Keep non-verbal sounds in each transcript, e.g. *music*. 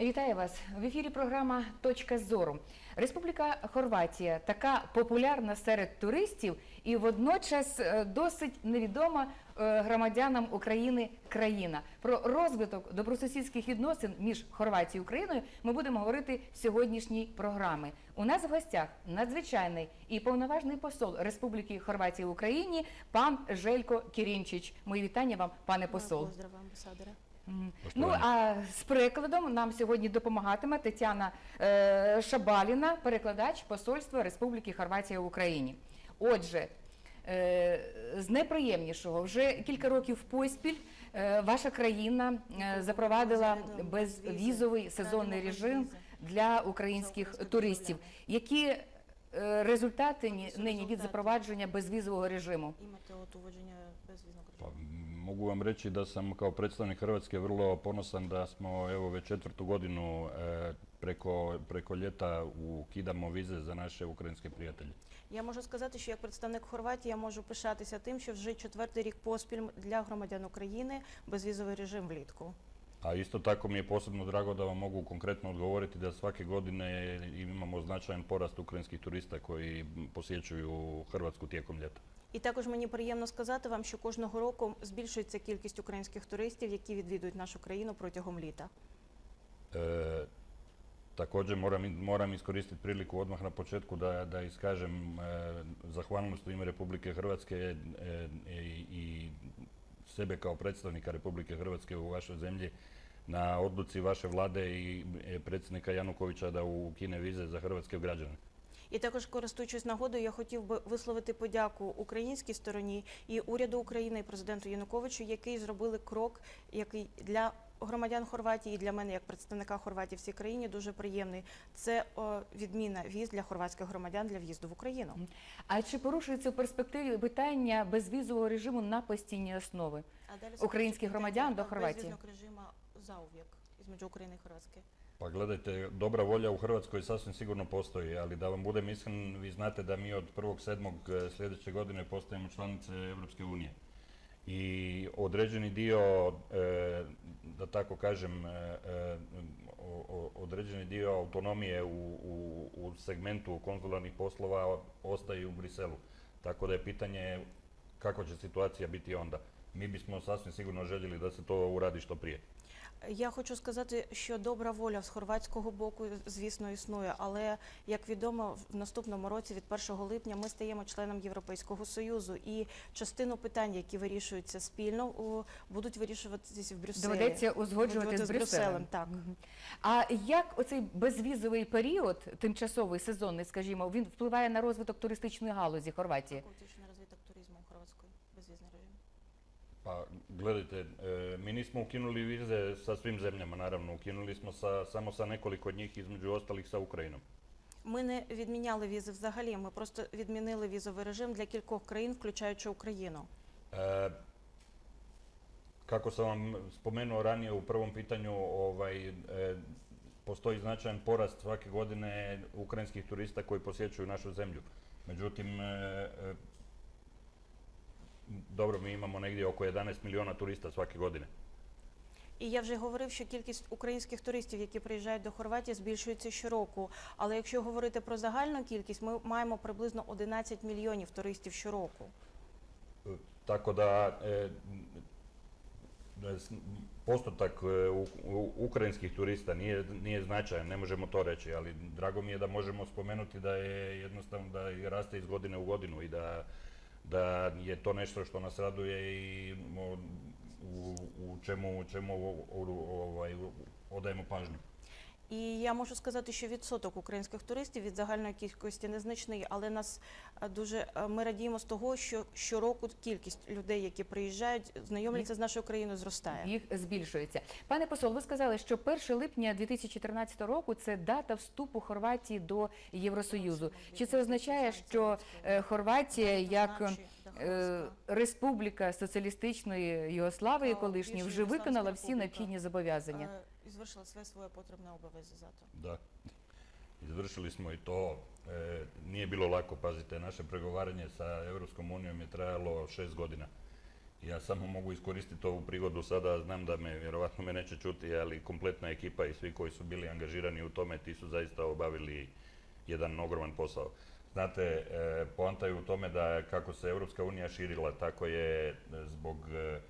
Вітаю вас в ефірі. Програма Точка зору. Республіка Хорватія така популярна серед туристів і водночас е, досить невідома е, громадянам України країна. Про розвиток добросусідських відносин між Хорватією і Україною ми будемо говорити в сьогоднішній програмі. У нас в гостях надзвичайний і повноважний посол Республіки Хорватія в Україні пан Желько Кірінчич. Мої вітання вам, пане посол. Поздрав, амбасадоре. Ну а з перекладом нам сьогодні допомагатиме Тетяна е, Шабаліна, перекладач Посольства Республіки Хорватія в Україні. Отже, е, з найприємнішого вже кілька років поспіль е, ваша країна е, запровадила безвізовий сезонний режим для українських туристів. Які е, результати нині від запровадження безвізового режиму? Bezviznog Pa, režima? m, mogu vam reći da sam kao predstavnik Hrvatske vrlo ponosan da smo evo već četvrtu godinu e, preko, preko ljeta ukidamo vize za naše ukrajinske prijatelje. Я можу сказати, що як представник Хорватії я можу пишатися тим, що вже четвертий рік поспіль для громадян України безвізовий режим влітку. A isto tako mi je posebno drago da vam mogu konkretno odgovoriti da svake godine imamo značajan porast ukrajinskih turista koji m, posjećuju Hrvatsku tijekom ljeta. І також мені приємно сказати вам, що кожного року збільшується кількість українських туристів, які відвідують нашу країну протягом літа. E, također moram, moram iskoristiti priliku odmah na početku da, da iskažem e, zahvalnost u ime Republike Hrvatske e, i, i sebe kao predstavnika Republike Hrvatske u vašoj zemlji na odluci vaše vlade i e, predsjednika Janukovića da ukine vize za hrvatske građane. І також, користуючись нагодою, я хотів би висловити подяку українській стороні і уряду України і президенту Януковичу, який зробили крок, який для громадян Хорватії і для мене, як представника Хорватії в цій країні, дуже приємний. Це о, відміна віз для хорватських громадян для в'їзду в Україну. А чи порушується в перспективі питання безвізового режиму на постійній основі? Українських громадян до Хорватії. zauvijek između Ukrajine i Hrvatske? Pa gledajte, dobra volja u Hrvatskoj sasvim sigurno postoji, ali da vam budem iskren, vi znate da mi od 1.7. E, sljedeće godine postajemo članice Europske unije. I određeni dio, e, da tako kažem, e, određeni dio autonomije u, u, u segmentu konzularnih poslova ostaje u Briselu. Tako da je pitanje kako će situacija biti onda. Mi bismo sasvim sigurno željeli da se to uradi što prije. Я хочу сказати, що добра воля з хорватського боку, звісно, існує, але як відомо, в наступному році, від 1 липня, ми стаємо членом Європейського союзу, і частину питань, які вирішуються спільно, будуть вирішуватися в Брюсселі. Доведеться узгоджувати Узгоджувати з Брюсселем. Так А як оцей безвізовий період, тимчасовий сезонний, скажімо, він впливає на розвиток туристичної галузі Хорватії? Kako utječe na razvitak turizma u Hrvatskoj bezvizni režim? Pa gledajte, e, mi nismo ukinuli vize sa svim zemljama, naravno, ukinuli smo sa, samo sa nekoliko od njih, između ostalih sa Ukrajinom. Ми не відміняли візи взагалі. Ми просто відмінили візовий режим для кількох країн, включаючи Україну. E, kako sam vam spomenuo ranije u prvom pitanju, ovaj, e, postoji značajan porast svake godine ukrajinskih turista koji posjećuju našu zemlju. Međutim, e, e, dobro, mi imamo negdje oko 11 milijuna turista svake godine. І я вже говорив, що кількість українських туристів, які приїжджають до Хорватії, збільшується щороку. Але якщо говорити про загальну кількість, ми маємо приблизно 11 мільйонів туристів щороку. E, Tako da e, postotak e, u- u- ukrajinskih turista nije, nije značajan, ne možemo to reći, ali drago mi je da možemo spomenuti da je jednostavno da i raste iz godine u godinu i da, da je to nešto što nas raduje i u, u čemu, čemu ovaj, odajemo pažnju. І я можу сказати, що відсоток українських туристів від загальної кількості незначний, але нас е, дуже е, ми радіємо з того, що щороку кількість людей, які приїжджають, знайомляться з нашою країною, зростає. Їх збільшується. Пане посол, ви сказали, що 1 липня 2014 року це дата вступу Хорватії до Євросоюзу. Чи це означає, що е, Хорватія як республіка соціалістичної Югославії колишньої вже виконала всі необхідні зобов'язання? izvršila sve svoje potrebne obaveze za to? Da. Izvršili smo i to. E, nije bilo lako, pazite, naše pregovaranje sa Europskom unijom je trajalo šest godina. Ja samo mogu iskoristiti ovu prigodu sada, znam da me, vjerovatno me neće čuti, ali kompletna ekipa i svi koji su bili angažirani u tome, ti su zaista obavili jedan ogroman posao. Znate, e, poanta je u tome da kako se Europska unija širila, tako je e, zbog e,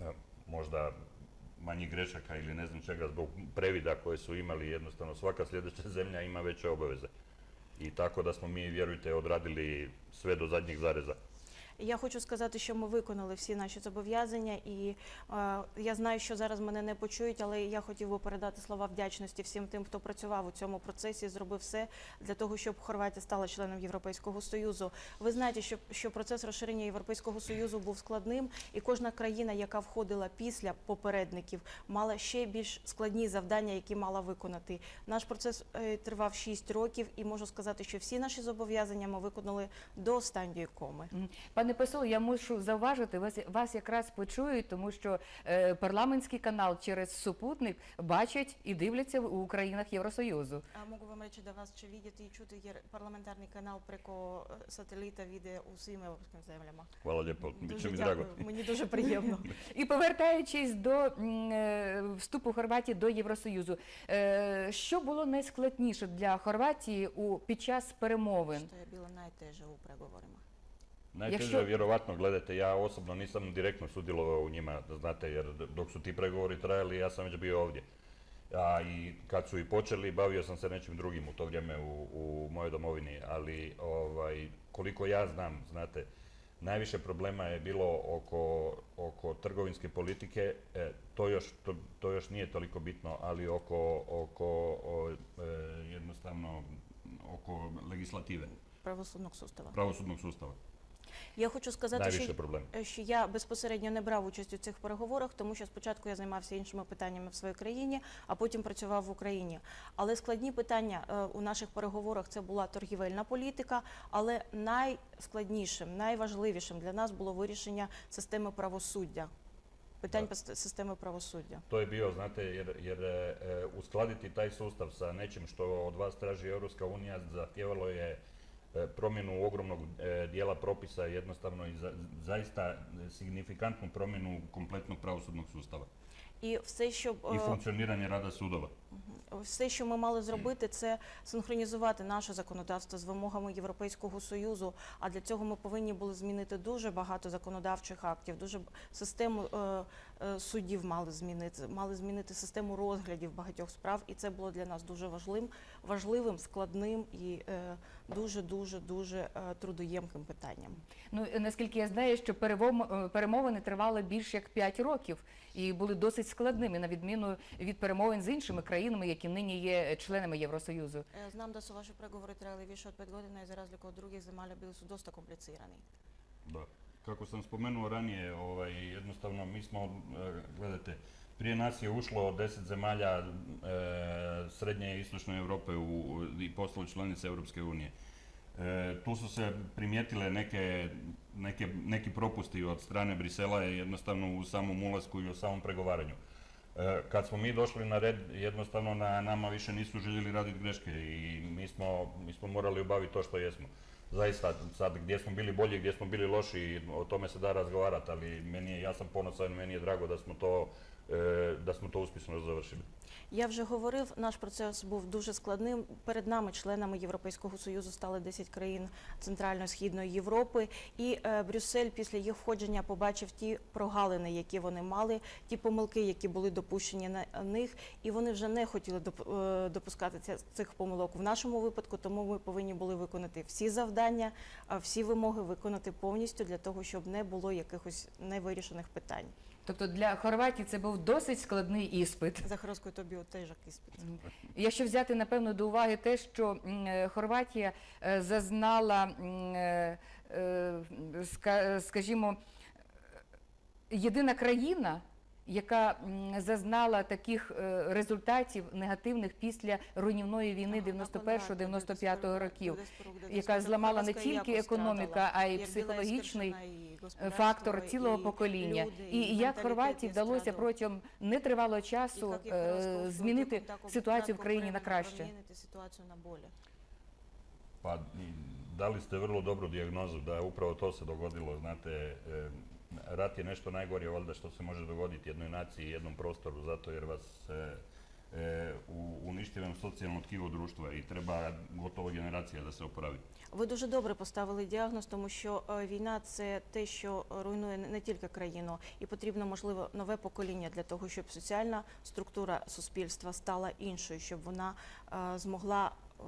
e možda manjih grešaka ili ne znam čega, zbog previda koje su imali, jednostavno svaka sljedeća *laughs* zemlja ima veće obaveze. I tako da smo mi, vjerujte, odradili sve do zadnjih zareza. Я хочу сказати, що ми виконали всі наші зобов'язання, і е, я знаю, що зараз мене не почують, але я хотів би передати слова вдячності всім тим, хто працював у цьому процесі, зробив все для того, щоб Хорватія стала членом Європейського союзу. Ви знаєте, що, що процес розширення Європейського союзу був складним, і кожна країна, яка входила після попередників, мала ще більш складні завдання, які мала виконати. Наш процес е, тривав 6 років, і можу сказати, що всі наші зобов'язання ми виконали до останньої коми. Мгм. Пане посол, я мушу зауважити, вас, вас якраз почують, тому що е, парламентський канал через супутник бачать і дивляться у країнах Євросоюзу. А можу вам речі до вас, чи видіти і чути є парламентарний канал преко сателіта віде усім європейським землями. Hvala lijepo, Дуже дякую, мені дуже приємно. *laughs* І повертаючись до е, вступу Хорватії до Євросоюзу, е, що було найскладніше для Хорватії у під час перемовин? Що je bilo najteže u pregovorima? Najteže vjerovatno, gledajte, ja osobno nisam direktno sudjelovao u njima, znate, jer dok su ti pregovori trajali, ja sam već bio ovdje. A i kad su i počeli, bavio sam se nečim drugim u to vrijeme u, u mojoj domovini, ali ovaj, koliko ja znam, znate, najviše problema je bilo oko, oko trgovinske politike, e, to, još, to, još nije toliko bitno, ali oko, oko e, jednostavno oko legislative. Pravosudnog sustava. Pravosudnog sustava. Я хочу сказати, що, е, що я безпосередньо не брав участь у цих переговорах, тому що спочатку я займався іншими питаннями в своїй країні, а потім працював в Україні. Але складні питання е, у наших переговорах це була торгівельна політика, але найскладнішим, найважливішим для нас було вирішення системи правосуддя. Питань системи правосуддя. To je bio, znate, jer, jer e, uskladiti taj sustav sa nečim što od vas traži Europska unija zahtjevalo je promjenu ogromnog e, dijela propisa jednostavno i za- zaista e, signifikantnu promjenu kompletnog pravosudnog sustava І все, щоб i е, funkcioniranje rada sudova. Все, що ми мали зробити, це синхронізувати наше законодавство з вимогами Європейського союзу. А для цього ми повинні були змінити дуже багато законодавчих актів, дуже систему е, е, судів мали змінити, мали змінити систему розглядів багатьох справ, і це було для нас дуже важливим, важливим, складним і е, дуже дуже дуже трудоємким питанням. Ну наскільки я знаю, що перемовини тривали більш як 5 років і були досить складними, на відміну від перемовин з іншими країнами, які нині є членами Євросоюзу. Е, Знам да su vaši pregovori trajali više od pet godina i za razliku od drugih zemalja bili su dosta komplicirani. Da. Kako sam spomenuo ranije, ovaj, jednostavno mi smo, e, gledajte, prije nas je ušlo 10 zemalja e, srednje i istočne Europe u, i postale članice Europske unije. E, tu su se primijetile neke, neke, neki propusti od strane Brisela jednostavno u samom ulasku i u samom pregovaranju. E, kad smo mi došli na red, jednostavno na nama više nisu željeli raditi greške i mi smo, mi smo morali obaviti to što jesmo. Zaista, sad gdje smo bili bolji, gdje smo bili loši, o tome se da razgovarati, ali meni ja sam ponosan, meni je drago da smo to, da smo to uspješno završili. Я вже говорив, наш процес був дуже складним. Перед нами, членами Європейського союзу, стали 10 країн Центрально-Східної Європи. І е, Брюссель після їх входження побачив ті прогалини, які вони мали, ті помилки, які були допущені на них, і вони вже не хотіли е, допускати цих помилок в нашому випадку. Тому ми повинні були виконати всі завдання, всі вимоги виконати повністю для того, щоб не було якихось невирішених питань. Тобто для Хорватії це був досить складний іспит. За Захаровською тобі теж іспит. Якщо взяти напевно до уваги те, що е, Хорватія е, зазнала, е, ска- скажімо, єдина країна, яка зазнала таких результатів негативних після руйнівної війни 91-95 років, яка зламала не тільки економіка, а й психологічний фактор цілого покоління. І як Хорватії вдалося протягом нетривалого часу е, змінити ситуацію в країні на краще. ситуацію на болje. Pa i dali ste vrlo dobru dijagnozu da upravo to se dogodilo, znate, e, rat je nešto najgore valjda što se može dogoditi jednoj naciji i jednom prostoru zato jer vas e, e, u- uništi vam socijalno tkivo društva i treba gotovo generacija da se oporavi. Ви дуже добре поставили діагноз, тому що е, війна це те, що руйнує не тільки країну, і потрібно, можливо, нове покоління для того, щоб соціальна структура суспільства стала іншою, щоб вона е, змогла е,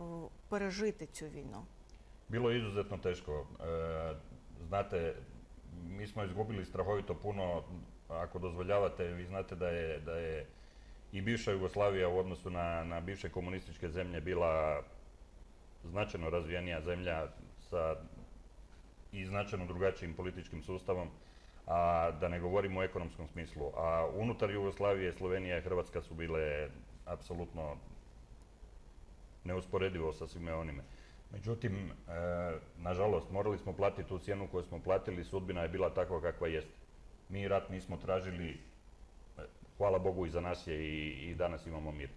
пережити цю війну. Bilo je izuzetno teško. Znate, mi smo izgubili strahovito puno, ako dozvoljavate, vi znate da je, da je i bivša Jugoslavija u odnosu na, na bivše komunističke zemlje bila značajno razvijenija zemlja sa i značajno drugačijim političkim sustavom, a da ne govorimo o ekonomskom smislu. A unutar Jugoslavije, Slovenija i Hrvatska su bile apsolutno neusporedivo sa svime onime. Međutim, e, nažalost, morali smo platiti tu cijenu koju smo platili, sudbina je bila takva kakva jest. Mi rat nismo tražili, hvala Bogu i za nas je i, i danas imamo mir.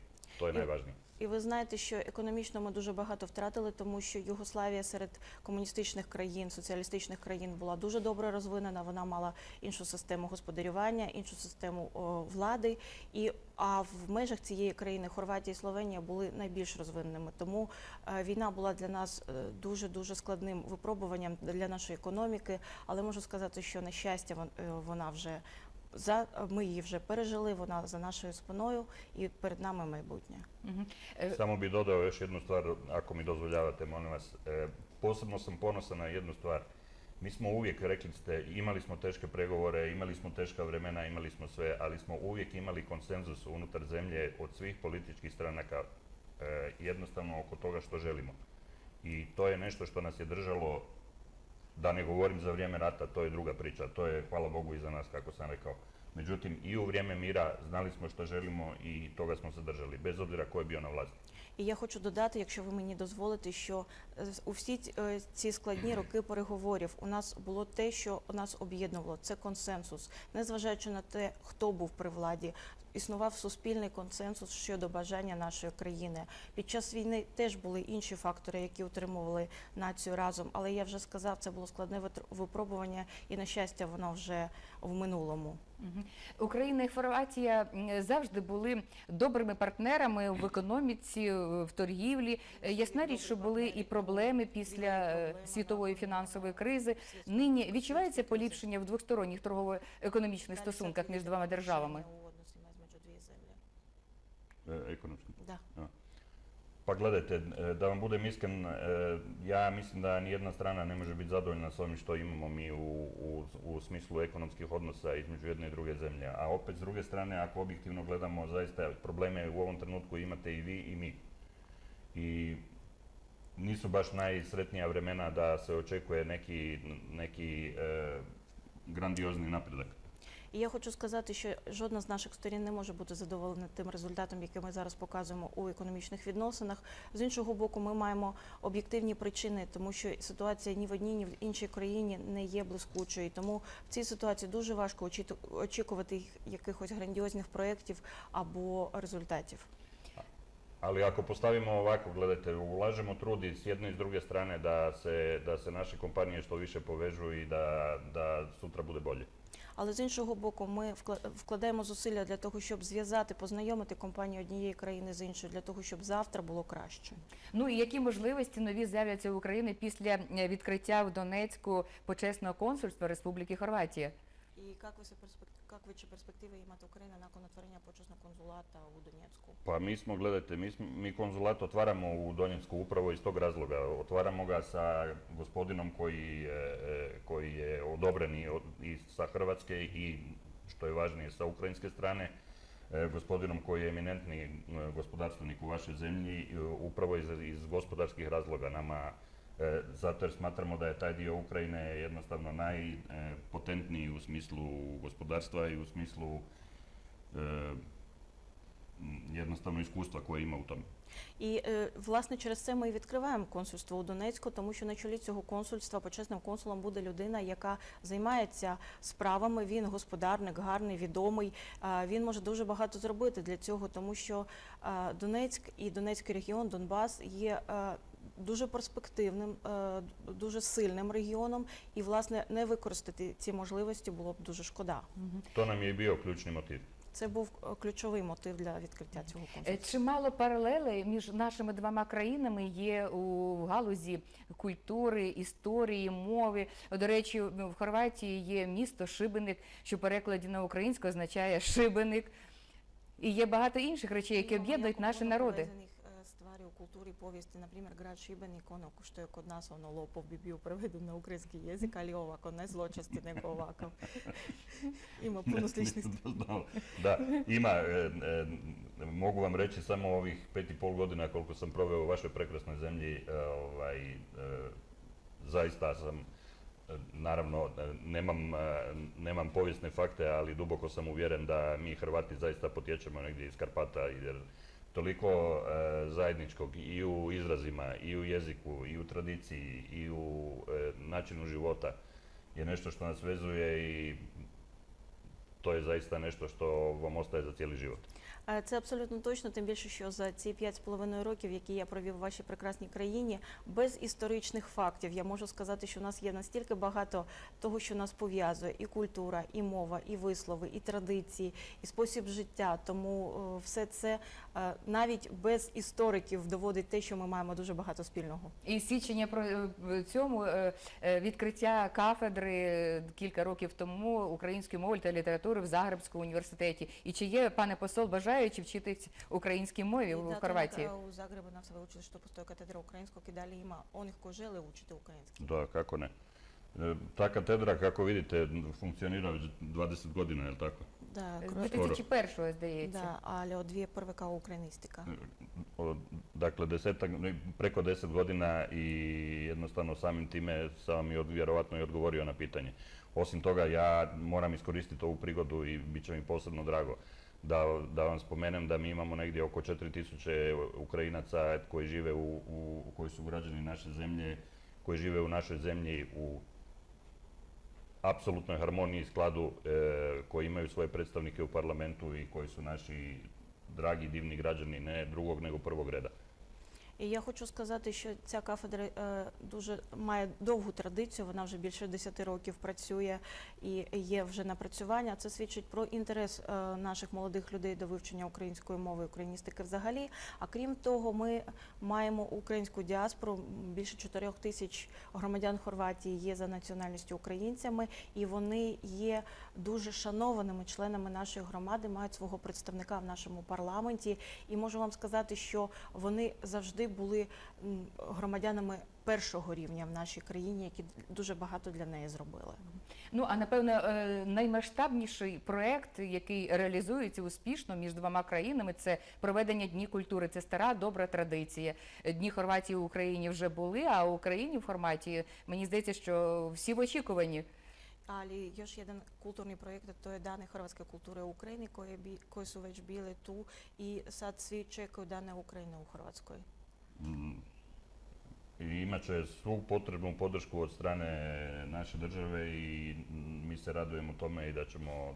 Je I- najvažnije. І ви знаєте, що економічно ми дуже багато втратили, тому що Югославія серед комуністичних країн, соціалістичних країн була дуже добре розвинена. Вона мала іншу систему господарювання, іншу систему о, влади. І а в межах цієї країни Хорватія і Словенія були найбільш розвиненими. Тому е, війна була для нас дуже дуже складним випробуванням для нашої економіки. Але можу сказати, що на щастя е, вона вже за ми її вже пережили. Вона за нашою спиною, і перед нами майбутнє. Мгм. Е, Samo bi dodao još jednu stvar, ako mi dozvoljavate, molim vas. E, posebno sam ponosan na jednu stvar. Mi smo uvijek, rekli ste, imali smo teške pregovore, imali smo teška vremena, imali smo sve, ali smo uvijek imali konsenzus unutar zemlje od svih političkih stranaka e, jednostavno oko toga što želimo. I to je nešto što nas je držalo, da ne govorim za vrijeme rata, to je druga priča, to je hvala Bogu i za nas, kako sam rekao. Međutim, i u vrijeme mira znali smo što želimo i toga smo se držali, bez obzira ko je bio na vlasti. І я хочу додати, якщо ви мені дозволите, що е, у всі е, ці складні роки переговорів у нас було те, що нас об'єднувало. Це консенсус, незважаючи на те, хто був при владі. Існував суспільний консенсус щодо бажання нашої країни. Під час війни теж були інші фактори, які утримували націю разом. Але я вже сказав, це було складне випробування, і на щастя, воно вже в минулому. Україна і Хорватія завжди були добрими партнерами в економіці, в торгівлі. Е, Ясна річ, що були і проблеми після е, світової фінансової кризи. Нині відчувається поліпшення в двосторонніх торгово-економічних стосунках між двома державами. E, ekonomski. Да. Pa gledajte, e, da vam budem iskren, e, ja mislim da nijedna strana ne može biti zadovoljna s ovim što imamo mi u, u, u smislu ekonomskih odnosa između jedne i druge zemlje. A opet s druge strane, ako objektivno gledamo, zaista probleme u ovom trenutku imate i vi i mi. I nisu baš najsretnija vremena da se očekuje neki, neki e, grandiozni napredak. І я хочу сказати, що жодна з наших сторін не може бути задоволена тим результатом, який ми зараз показуємо у економічних відносинах. З іншого боку, ми маємо об'єктивні причини, тому що ситуація ні в одній, ні в іншій країні не є блискучою. Тому в цій ситуації дуже важко очікувати якихось грандіозних проєктів або результатів. Ali ako postavimo ovako, gledajte, ulažemo trud i s jedne i s druge strane da se, da se naše kompanije što više povežu i da, da sutra bude bolje. Але з іншого боку, ми вкла- вкладаємо зусилля для того, щоб зв'язати, познайомити компанію однієї країни з іншою, для того, щоб завтра було краще. Ну і які можливості нові з'являться в Україні після е, відкриття в Донецьку почесного консульства Республіки Хорватія? i kakve, se perspektive, kakve će perspektive imati Ukrajina nakon otvaranja počasnog konzulata u Donjecku? Pa mi smo, gledajte, mi, mi konzulat otvaramo u Donjecku upravo iz tog razloga. Otvaramo ga sa gospodinom koji je, e, koji je odobren i, sa Hrvatske i što je važnije sa ukrajinske strane e, gospodinom koji je eminentni e, gospodarstvenik u vašoj zemlji upravo iz, iz gospodarskih razloga nama zato jer smatramo da je taj dio Ukrajine jednostavno najpotentniji u smislu gospodarstva i u smislu e, jednostavno iskustva koje ima u tome. І власне через це ми і відкриваємо консульство у Донецьку, тому що на чолі цього консульства почесним консулом буде людина, яка займається справами. Він господарник, гарний, відомий. Він може дуже багато зробити для цього, тому що Донецьк і Донецький регіон, Донбас є. Дуже перспективним, е, дуже сильним регіоном, і власне не використати ці можливості було б дуже шкода. Nam je i bio ključni motiv. Це був е, ключовий мотив для відкриття цього Е, конкурсу. Чимало паралелей між нашими двома країнами є у галузі культури, історії, мови. До речі, в Хорватії є місто Шибеник, що перекладі на українську означає шибеник. І є багато інших речей, які об'єднують наші народи. U kulturi i povijesti, na primjer grad Šibenik, ono što je kod nas ono lopov bi bio preveden na ukrajinski jezik, ali ovako ne zločasti nego ovakav. *laughs* Ima puno sličnih. Da, ima, e, e, mogu vam reći samo ovih pet i pol godina koliko sam proveo u vašoj prekrasnoj zemlji, e, ovaj, e, zaista sam, e, naravno, e, nemam, nemam povijesne fakte, ali duboko sam uvjeren da mi Hrvati zaista potječemo negdje iz Karpata, jer toliko e, zajedničkog i u izrazima, i u jeziku, i u tradiciji, i u e, načinu života je nešto što nas vezuje i je zaista nešto što vam ostaje za cijeli život. Е, Це абсолютно точно, тим більше, що за ці п'ять з половиною років, які я провів у вашій прекрасній країні, без історичних фактів, я можу сказати, що у нас є настільки багато того, що нас пов'язує: і культура, і мова, і вислови, і традиції, і спосіб життя. Тому е, все це навіть без істориків доводить те, що ми маємо дуже багато спільного. І свідчення про е, цьому е, е, відкриття кафедри е, кілька років тому української мови та літератури в Загребському університеті. І чи є, пане посол, бажаючи вчитись українській мові в Хорватії? У Загребу postoji katedra ukrajinskog i dalje ima onih ko žele učiti ukrajinski. Da, kako ne. E, Ta katedra, kako vidite, funkcionira već 20 godina, je li tako? Да, З кро- 2001-го, здається. да, ali od dvije prve kao ukrajinistika. Od- Dakle, desetak, ne, preko 10 godina i jednostavno samim time sam vam i od, vjerovatno i odgovorio na pitanje. Osim toga, ja moram iskoristiti ovu prigodu i bit će mi posebno drago da, da vam spomenem da mi imamo negdje oko 4000 Ukrajinaca koji žive u, u, koji su građani naše zemlje, koji žive u našoj zemlji u apsolutnoj harmoniji i skladu, e, koji imaju svoje predstavnike u parlamentu i koji su naši dragi, divni građani, ne drugog nego prvog reda. І я хочу сказати, що ця кафедра е, дуже має довгу традицію. Вона вже більше 10 років працює і є вже напрацювання. Це свідчить про інтерес е, наших молодих людей до вивчення української мови, україністики взагалі. А крім того, ми маємо українську діаспору. Більше 4 тисяч громадян Хорватії є за національністю українцями, і вони є дуже шанованими членами нашої громади, мають свого представника в нашому парламенті. І можу вам сказати, що вони завжди були громадянами першого рівня в нашій країні, які дуже багато для неї зробили. Ну а напевно е, наймасштабніший проект, який реалізується успішно між двома країнами, це проведення дні культури. Це стара добра традиція. Дні Хорватії в Україні вже були, а в Україні в форматі мені здається, що всі в очікуванні. Ali još jedan kulturni projekt, to je Dane hrvatske kulture u Ukrajini koje, bi, koje su već bile tu i sad svi čekaju Dane Ukrajine u Hrvatskoj. Mm, imat će svu potrebnu podršku od strane naše države i mm, mi se radujemo tome i da ćemo,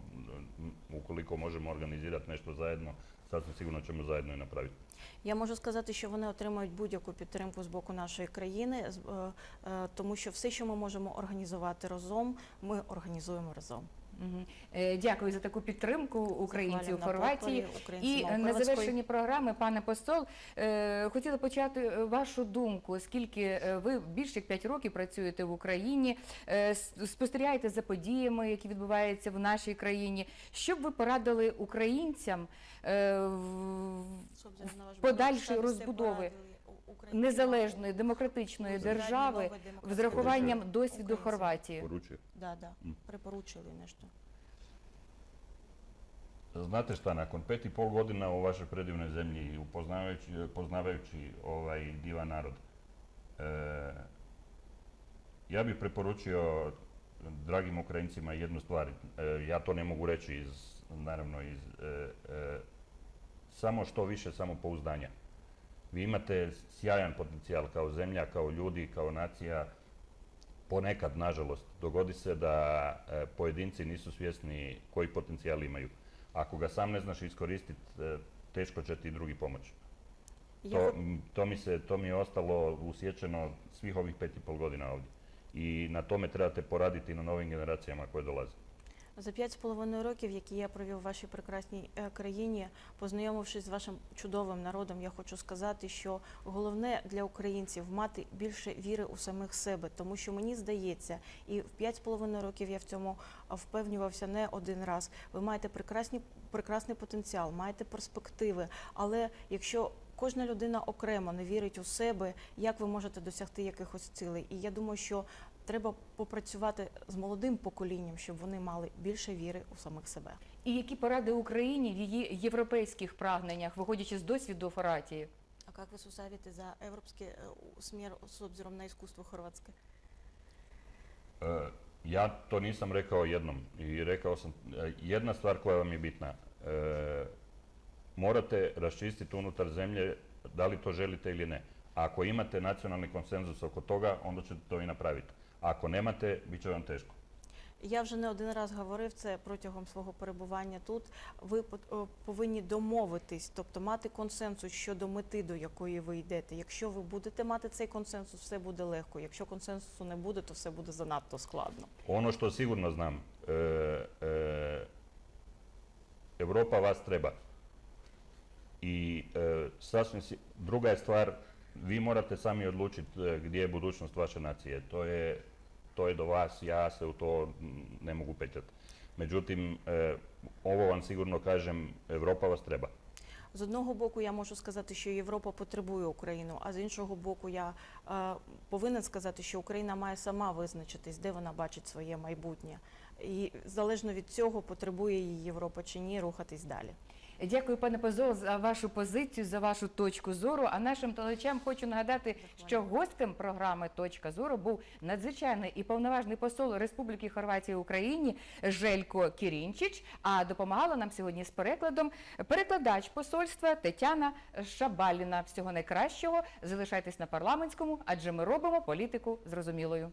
mm, ukoliko možemo organizirati nešto zajedno, sasvim sigurno ćemo zajedno i napraviti. Я можу сказати, що вони отримають будь-яку підтримку з боку нашої країни, е, е, тому що все, що ми можемо організувати разом, ми організуємо разом. Е, Дякую за таку підтримку українців у Хорватії. І на завершенні програми, пане посол, е, хотіла почати вашу думку, оскільки е, ви більше як 5 років працюєте в Україні, спостерігаєте за подіями, які відбуваються в нашій країні. Що б ви порадили українцям в- подальшої розбудови незалежної демократичної держави з демократичної досвіду? Хорватії? Poručujem. Да, да. М. Nešto. Znate šta, nakon pet i pol godina u vašoj predivnoj zemlji upoznavajući, poznavajući ovaj divan narod, e, ja bih preporučio dragim Ukrajincima jednu stvar. E, ja to ne mogu reći iz, naravno iz, e, e, samo što više samopouzdanja. Vi imate sjajan potencijal kao zemlja, kao ljudi, kao nacija. Ponekad, nažalost, dogodi se da e, pojedinci nisu svjesni koji potencijal imaju. Ako ga sam ne znaš iskoristiti, e, teško će ti drugi pomoći. To, to, mi se, to mi je ostalo usjećeno svih ovih pet i pol godina ovdje. I na tome trebate poraditi na novim generacijama koje dolaze. За п'ять з половиною років, які я провів в вашій прекрасній е, країні, познайомившись з вашим чудовим народом, я хочу сказати, що головне для українців мати більше віри у самих себе, тому що мені здається, і в п'ять з половиною років я в цьому впевнювався не один раз. Ви маєте прекрасні, прекрасний потенціал, маєте перспективи, але якщо Кожна людина окремо не вірить у себе, як ви можете досягти якихось цілей. І я думаю, що треба попрацювати з молодим поколінням, щоб вони мали більше віри у самих себе. І які поради Україні в її європейських прагненнях, виходячи з досвіду Хорватії? А як ви сусавіте за європейський смір з обзором на іскусство хорватське? E, ja to nisam rekao jednom i rekao sam, e, jedna stvar koja vam je bitna, e, morate raščistiti unutar zemlje da li to želite ili ne. Ako imate nacionalni konsenzus oko toga, onda ćete to i napraviti. Ako nemate, bit će vam teško. Я вже не один раз говорив це протягом свого перебування тут. Ви е, повинні домовитись, тобто мати консенсус щодо мети, до якої ви йдете. Якщо ви будете мати цей консенсус, все буде легко. Якщо консенсусу не буде, то все буде занадто складно. Ono što sigurno znam, e, e, Europa vas treba. I e, sasvim si- druga je stvar, vi morate sami odlučiti e, gdje je budućnost vaše nacije. To je, to je do vas, ja se u to mm, ne mogu petljati. Međutim, e, ovo vam sigurno kažem, Europa vas treba. З одного боку, я можу сказати, що Європа потребує Україну, а з іншого боку, я е, повинен сказати, що Україна має сама визначитись, де вона бачить своє майбутнє. І залежно від цього, потребує її Європа чи ні, рухатись далі. Дякую, пане Позол, за вашу позицію, за вашу точку зору. А нашим телечам хочу нагадати, що гостем програми Точка зору був надзвичайний і повноважний посол Республіки Хорватія в Україні Желько Кірінчич. А допомагала нам сьогодні з перекладом перекладач посольства Тетяна Шабаліна. Всього найкращого залишайтесь на парламентському, адже ми робимо політику зрозумілою.